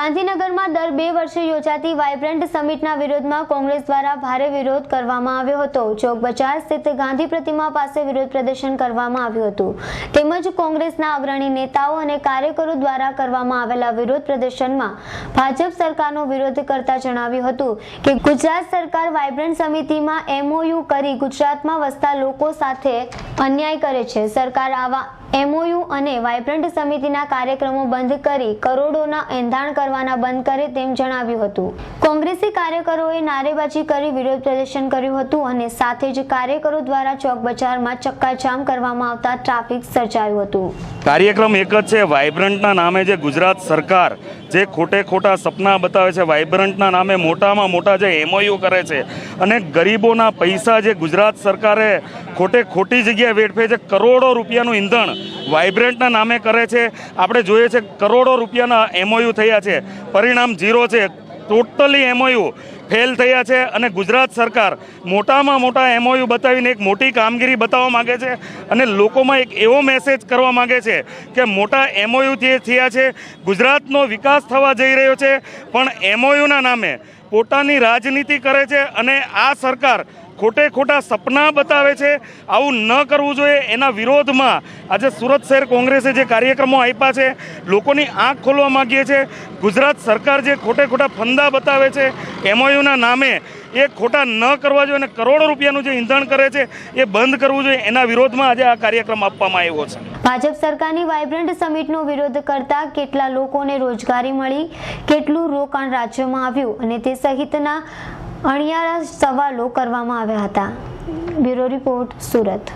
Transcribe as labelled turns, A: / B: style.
A: ગાંધીનગરમાં દર બે વર્ષે યોજાતી વાયબ્રન્ટ સમિટના વિરોધમાં કોંગ્રેસ દ્વારા ભારે વિરોધ કરવામાં આવ્યો હતો. ચોક બજાર સ્થિત ગાંધી પ્રતિમા પાસે વિરોધ પ્રદર્શન કરવામાં આવ્યું હતું. તેમજ કોંગ્રેસના અગ્રણી નેતાઓ અને કાર્યકરો દ્વારા કરવામાં આવેલા વિરોધ પ્રદર્શનમાં ભાજપ સરકારનો વિરોધ કરતા જણાવ્યું હતું કે ગુજરાત સરકાર વાયબ્રન્ટ સમિતિમાં એમઓયુ કરી ગુજરાતમાં વસતા લોકો સાથે અન્યાય કરે છે. સરકાર આવા એમઓયુ અને વાયબ્રન્ટ સમિતિના કાર્યક્રમો બંધ કરી કરોડોના એંધાણ કરવાના બંધ કરે તેમ જણાવ્યું હતું. કોંગ્રેસી કાર્યકરોએ નારેબાજી કરી વિરોધ પ્રદર્શન કર્યું હતું અને સાથે જ કાર્યકરો દ્વારા ચોક બજારમાં ચક્કાજામ કરવામાં આવતા ટ્રાફિક સર્જાયું હતું.
B: કાર્યક્રમ એક જ છે વાઇબ્રન્ટના નામે જે ગુજરાત સરકાર જે ખોટે ખોટા સપના બતાવે છે વાઇબ્રન્ટના નામે મોટામાં મોટા જે એમઓયુ કરે છે અને ગરીબોના પૈસા જે ગુજરાત સરકારે ખોટે ખોટી જગ્યાએ વેઠવે છે, કરોડો રૂપિયાનું ઈંધણ વાઇબ્રન્ટના નામે કરે છે. આપણે જોઈએ છે, કરોડો રૂપિયાના એમઓયુ થયા છે. પરિણામ ઝીરો છે. ટોટલી એમઓયુ ફેલ થયા છે અને ગુજરાત સરકાર મોટામાં મોટા એમઓયુ બતાવીને એક મોટી કામગીરી બતાવવા માગે છે અને લોકોમાં એક એવો મેસેજ કરવા માગે છે કે મોટા એમઓયુ થયા છે, ગુજરાતનો વિકાસ થવા જઈ રહ્યો છે, પણ એમઓયુના નામે પોતાની રાજનીતિ કરે છે અને આ સરકાર ખોટે ખોટા સપના બતાવે છે, આવું ન કરવું જોઈએ. એના વિરોધમાં આજે સુરત શહેર કોંગ્રેસે જે કાર્યક્રમો આપ્યા છે, લોકોની આંખ ખોલવા માગીએ છીએ. ગુજરાત સરકાર જે ખોટે ખોટા ફંદા બતાવે છે, એમઓયુના નામે એ ખોટા ન કરવા જોઈએ અને કરોડો રૂપિયાનું જે ઈંધણ કરે છે, એ બંધ કરવું જોઈએ. એના વિરોધમાં આજે આ કાર્યક્રમ આપવામાં આવ્યો છે.
A: ભાજપ સરકારની વાઇબ્રન્ટ સમિટનો વિરોધ કરતા કેટલા લોકોને રોજગારી મળી, કેટલું રોકાણ રાજ્યમાં આવ્યું અને તે સહિતના અણિયાળા સવાલો કરવામાં આવ્યા હતા. Bureau report Surat.